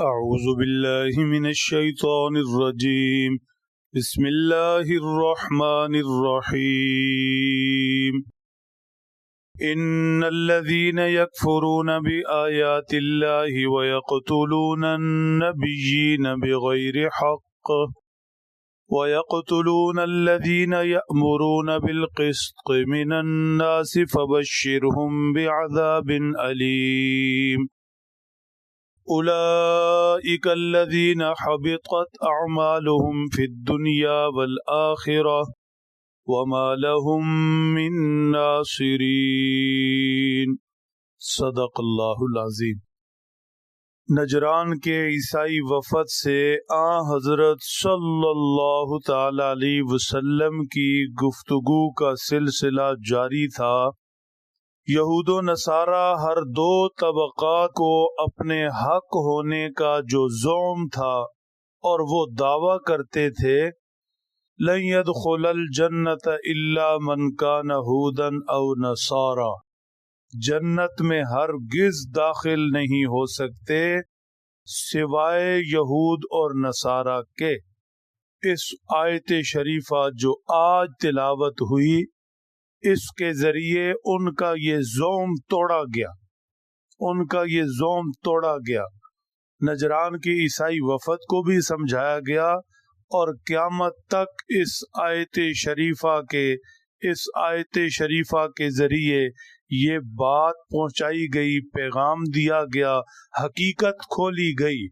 أعوذ بالله من الشيطان الرجيم. بسم الله الرحمن الرحيم. إن الذين يكفرون بآيات الله ويقتلون النبيين بغير حق ويقتلون الذين يأمرون بالقسط من الناس فبشرهم بعذاب أليم. أولئك الذين حبطت أعمالهم في الدنيا والآخرة وما لهم من ناصرين. صدق اللہ العظیم. نجران کے عیسائی وفد سے آ حضرت صلی اللہ تعالی علیہ وسلم کی گفتگو کا سلسلہ جاری تھا۔ یہود و نصارہ ہر دو طبقات کو اپنے حق ہونے کا جو زوم تھا اور وہ دعویٰ کرتے تھے لید خلل جنت اللہ من کا نہودن او نصارہ جنت میں ہر گز داخل نہیں ہو سکتے سوائے یہود اور نصارہ کے۔ اس آیت شریفہ جو آج تلاوت ہوئی اس کے ذریعے ان کا یہ زوم توڑا گیا۔ ان کا یہ زوم توڑا گیا۔ نجران کی عیسائی وفد کو بھی سمجھایا گیا اور قیامت تک اس آیت شریفہ کے، اس آیت شریفہ کے ذریعے یہ بات پہنچائی گئی، پیغام دیا گیا، حقیقت کھولی گئی۔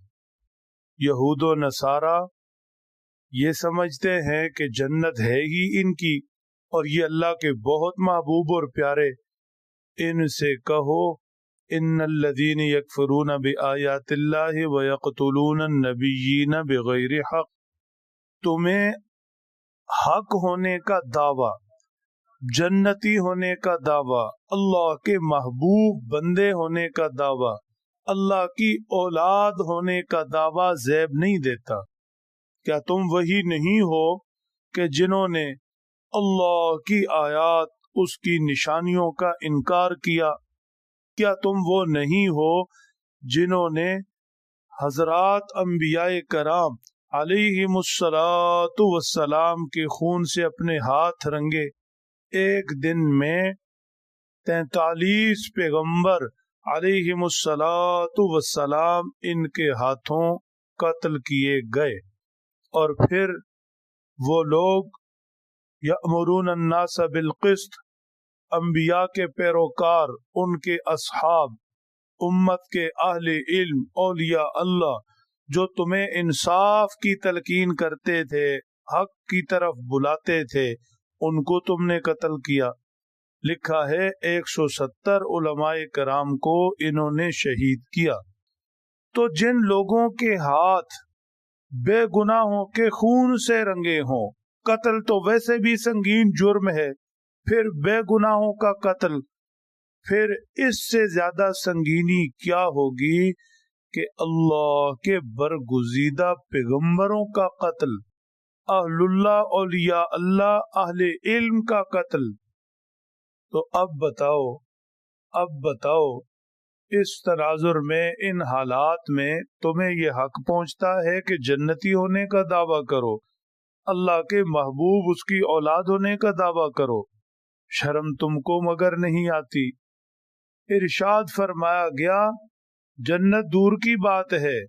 یہود و نصارہ یہ سمجھتے ہیں کہ جنت ہے ہی ان کی۔ اور یہ اللہ کے بہت محبوب اور پیارے ان سے کہو، ان الذین یکفرون بآیات اللہ ویقتلون النبیین بغیر حق. تمہیں حق ہونے کا دعویٰ، جنتی ہونے کا دعویٰ، اللہ کے محبوب بندے ہونے کا دعویٰ، اللہ کی اولاد ہونے کا دعویٰ زیب نہیں دیتا۔ کیا تم وہی نہیں ہو کہ جنہوں نے اللہ کی آیات اس کی نشانیوں کا انکار کیا۔ کیا تم وہ نہیں ہو جنہوں نے حضرات انبیاء کرام علیہ مسلاط وسلام کے خون سے اپنے ہاتھ رنگے؟ ایک دن میں تینتالیس پیغمبر علیہ مسلاط وسلام ان کے ہاتھوں قتل کیے گئے اور پھر وہ لوگ یأمرون الناس بالقسط، انبیاء کے پیروکار، ان کے اصحاب، امت کے اہل علم، اولیاء اللہ، جو تمہیں انصاف کی تلقین کرتے تھے، حق کی طرف بلاتے تھے، ان کو تم نے قتل کیا۔ لکھا ہے، ایک سو ستر علماء کرام کو انہوں نے شہید کیا۔ تو جن لوگوں کے ہاتھ بے گناہوں کے خون سے رنگے ہوں قتل تو ویسے بھی سنگین جرم ہے، پھر بے گناہوں کا قتل، پھر اس سے زیادہ سنگینی کیا ہوگی کہ اللہ کے برگزیدہ پیغمبروں کا قتل، اہل اللہ، اولیاء اللہ، اہل علم کا قتل۔ تو اب بتاؤ اب بتاؤ، اس تناظر میں، ان حالات میں تمہیں یہ حق پہنچتا ہے کہ جنتی ہونے کا دعویٰ کرو۔ اللہ کے محبوب اس کی اولاد ہونے کا دعویٰ کرو۔ شرم تم کو مگر نہیں آتی۔ ارشاد فرمایا گیا، جنت دور کی بات ہے۔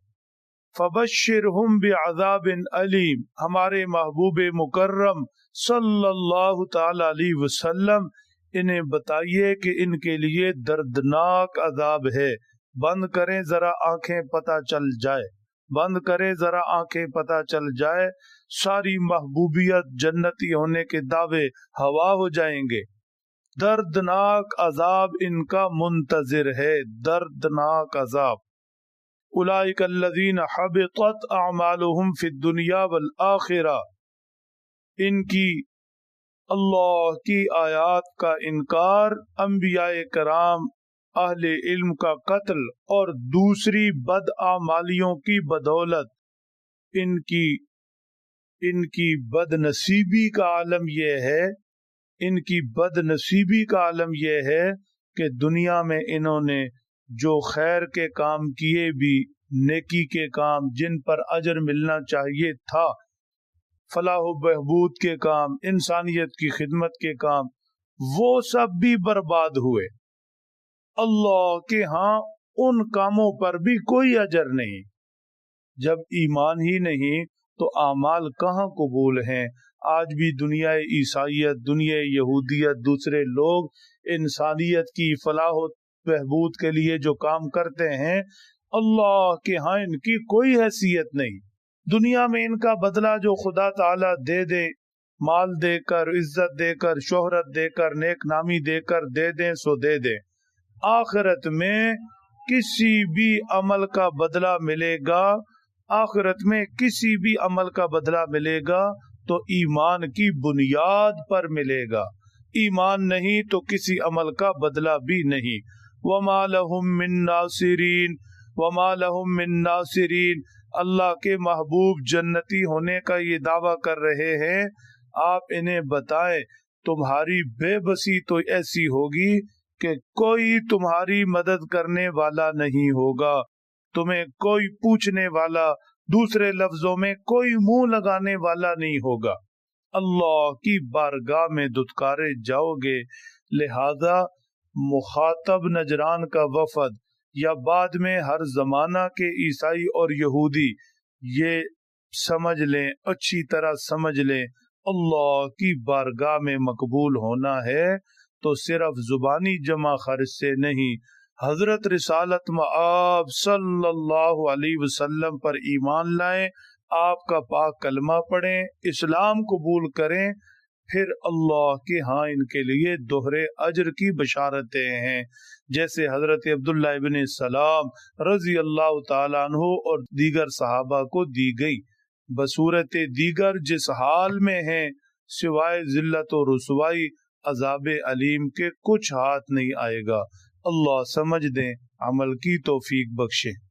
فبشرہم بعذاب علیم۔ ہمارے محبوب مکرم صلی اللہ تعالی علیہ وسلم، انہیں بتائیے کہ ان کے لیے دردناک عذاب ہے۔ بند کریں، ذرا آنکھیں پتہ چل جائے۔ بند کرے، ذرا آنکھیں پتہ چل جائے، ساری محبوبیت جنتی ہونے کے دعوے ہوا ہو جائیں گے۔ دردناک عذاب ان کا منتظر ہے، دردناک عذاب۔ اولئک الذین حبطت اعمالهم فی الدنیا والآخرہ۔ ان کی، اللہ کی آیات کا انکار انبیاء کرام اہل علم کا قتل اور دوسری بد آمالیوں کی بدولت۔ ان کی ان کی بد نصیبی کا عالم یہ ہے، ان کی بد نصیبی کا عالم یہ ہے کہ دنیا میں انہوں نے جو خیر کے کام کیے بھی، نیکی کے کام جن پر اجر ملنا چاہیے تھا، فلاح و بہبود کے کام، انسانیت کی خدمت کے کام، وہ سب بھی برباد ہوئے۔ اللہ کے ہاں ان کاموں پر بھی کوئی اجر نہیں۔ جب ایمان ہی نہیں تو اعمال کہاں قبول ہیں؟ آج بھی دنیا عیسائیت، دنیا یہودیت، دوسرے لوگ انسانیت کی فلاح و بہبود کے لیے جو کام کرتے ہیں، اللہ کے ہاں ان کی کوئی حیثیت نہیں۔ دنیا میں ان کا بدلہ جو خدا تعالی دے دے، مال دے کر، عزت دے کر، شہرت دے کر، نیک نامی دے کر دے دیں، سو دے دیں۔ آخرت میں کسی بھی عمل کا بدلہ ملے گا، آخرت میں کسی بھی عمل کا بدلہ ملے گا تو ایمان کی بنیاد پر ملے گا۔ ایمان نہیں تو کسی عمل کا بدلہ بھی نہیں۔ وما لهم من ناصرین وما لهم من ناصرین اللہ کے محبوب جنتی ہونے کا یہ دعویٰ کر رہے ہیں، آپ انہیں بتائیں، تمہاری بے بسی تو ایسی ہوگی کہ کوئی تمہاری مدد کرنے والا نہیں ہوگا۔ تمہیں کوئی پوچھنے والا، دوسرے لفظوں میں کوئی منہ لگانے والا نہیں ہوگا۔ اللہ کی بارگاہ میں دتکارے جاؤ گے۔ لہذا مخاطب نجران کا وفد یا بعد میں ہر زمانہ کے عیسائی اور یہودی، یہ سمجھ لیں، اچھی طرح سمجھ لیں، اللہ کی بارگاہ میں مقبول ہونا ہے۔ تو صرف زبانی جمع خرچ سے نہیں، حضرت رسالت آپ صلی اللہ علیہ وسلم پر ایمان لائیں، آپ کا پاک کلمہ پڑھیں، اسلام قبول کریں، پھر اللہ کے ہاں ان کے لیے دوہرے اجر کی بشارتیں ہیں۔ جیسے حضرت عبداللہ ابن السلام رضی اللہ تعالیٰ عنہ اور دیگر صحابہ کو دی گئی۔ بصورت دیگر جس حال میں ہیں، سوائے ذلت و رسوائی عذاب علیم کے کچھ ہاتھ نہیں آئے گا۔ اللہ سمجھ دیں، عمل کی توفیق بخشیں